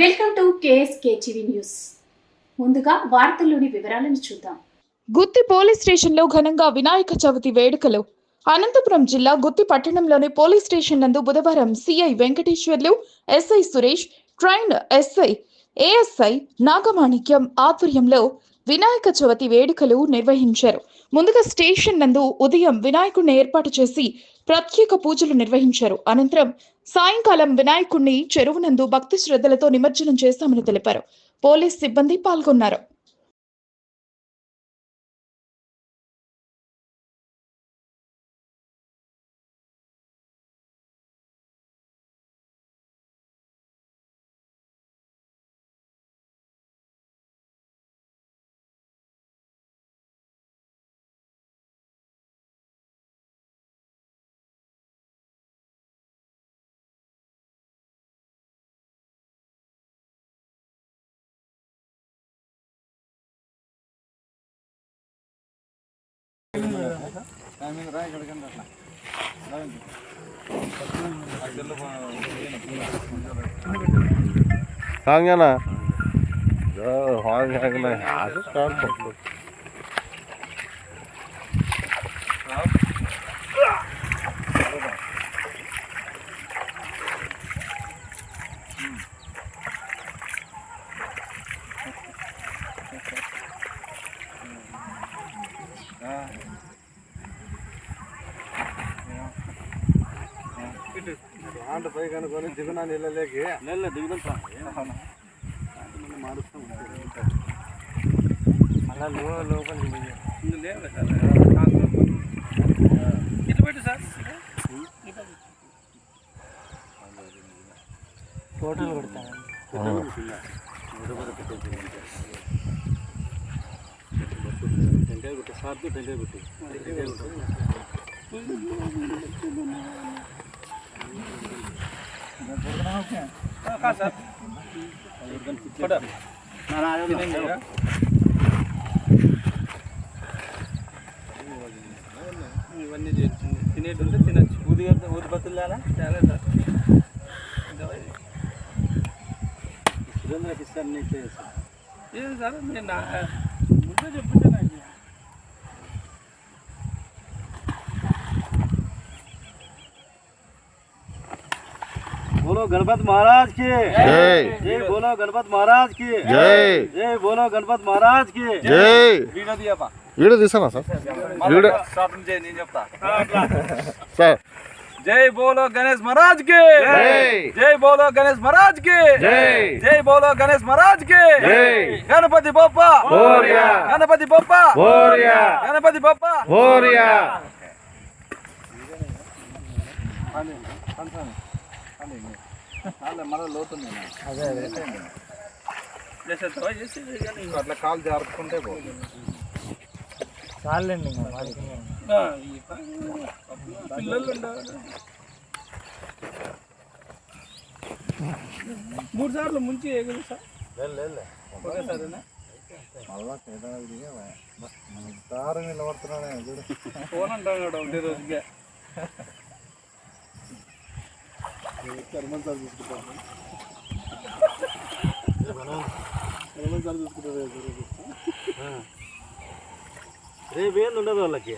Welcome to KSK TV news. ముందుగా వార్తల్లోని వివరాలను చూద్దాం. గుత్తి పోలీస్ స్టేషన్లో ఘనంగా వినాయక చవితి వేడుకలు. అనంతపురం జిల్లా గుత్తి పట్టణంలోని పోలీస్ స్టేషన్ నందు బుధవారం CI Venkateswarlu SI Suresh trainee SI ASI Nagamanikyam ఆధ్వర్యంలో వినాయక చవితి వేడుకలు నిర్వహించారు. ముందుగా స్టేషన్ నందు ఉదయం వినాయకుడిని ఏర్పాటు చేసి ప్రత్యేక పూజలు నిర్వహించారు. అనంతరం సాయంకాలం వినాయకుడిని చెరువునందు భక్తి శ్రద్ధలతో నిమజ్జనం చేశామని తెలిపారు. పోలీస్ సిబ్బంది పాల్గొన్నారు. सांगा ना हॉल घ्यायला असं काम करतो Ah. ఆంట పై కనుకొని దిగునా నీళ్ళలోకి నీళ్ళ దిగుదాం అలా లో లోపలికి ఇటు పెట్టు సార్. టోటల్ కొడతాను. టెంకాయ కొట్టు సార్తో టెంకాయ కొట్టు. టెంకాయ కొట్టు. ఇవన్నీ చేస్తుంది తినేటుంటే తినచ్చు ఊది ఊది బతులు చాలా సార్ సురేంద్రకి ఇస్తాను నీకు చేస్తాను ఏం సార్ నేను నా ముందే చెప్పింటే बोलो गणपत महाराज की जय। जय बोलो गणपत महाराज की जय। जय बोलो गणपत महाराज की జై video తీయపా video తీసానా sir video starting చేయి నేను చెప్తా సార్ జై బోలో గణేష్ మహారాజ్ కి జై। జై బోలో గణేష్ మహారాజ్ కి జై। జై బోలో గణేష్ మహారాజ్ కి జై। గణపతి బొప్ప మోరియా। గణపతి బొప్ప మోరియా। గణపతి బొప్ప మోరియా మన లోతుంది అదే అదే. అట్లా కాలు జారుకుంటే చాలండి మూడు సార్లు ముంచి ఎగురు సార్ ఒకసారినా దారం నిలబడుతున్నానే ఫోన్ అంటాడు ఒకటే రోజుగా కర్మన్ సార్ చూసుకుంటాను కర్మన్ సార్ చూసుకుంటారు రేపు ఏం ఉండదు వాళ్ళకి?